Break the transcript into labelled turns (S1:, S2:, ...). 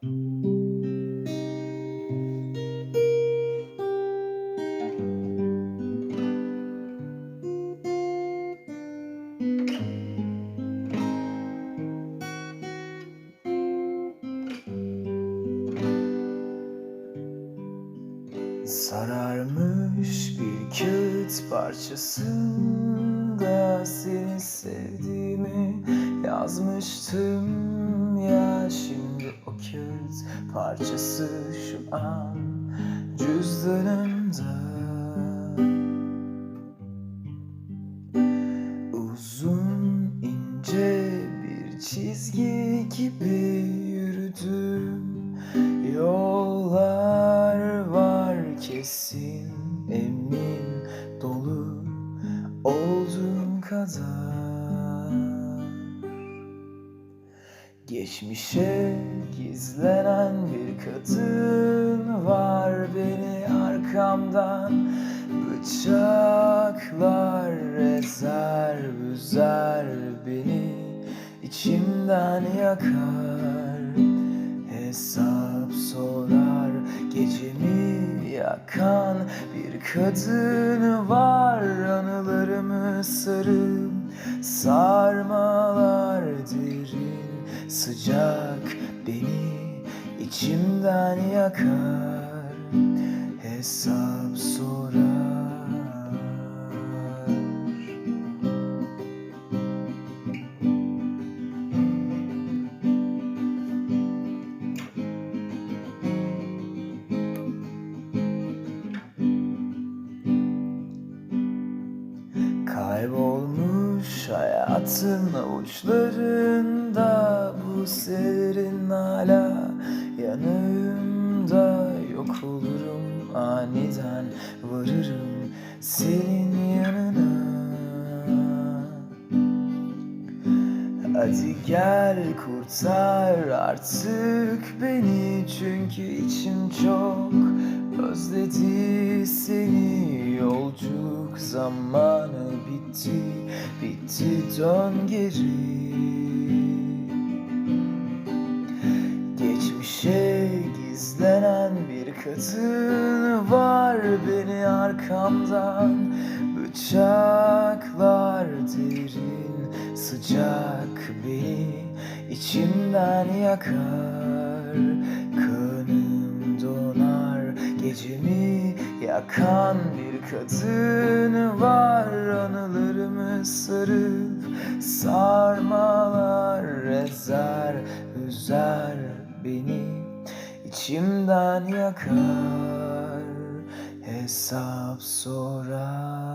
S1: Sararmış bir kağıt parçasında seni sevdiğimi yazmıştım o kağıt parçası şu an cüzdanımda. Uzun ince bir çizgi gibi yürüdüm. Yollar var kesin emin dolu olduğum kadar Geçmişe gizlenen bir kadın var beni arkamdan. Bıçaklar ezer üzer beni içimden yakar. Hesap sorar gecemi yakan bir kadın var. Anılarımı sarıp sarmalar Sıcak beni içimden yakar Hesap sorar. Kaybolmuş hayatın avuçlarında Bu serin hala. Yanımda Yok olurum aniden varırım senin yanına. Hadi gel kurtar artık beni Çünkü içim çok özledi seni Zamanı bitti, bitti dön geri. Geçmişe gizlenen bir kadın var beni arkamdan. Bıçaklar derin sıcak beni içimden yakar. Kanım donar gecemi yakan bir kadın var Anılarımı sarıp sarmalar ezer üzer beni. İçimden yakar hesap sorar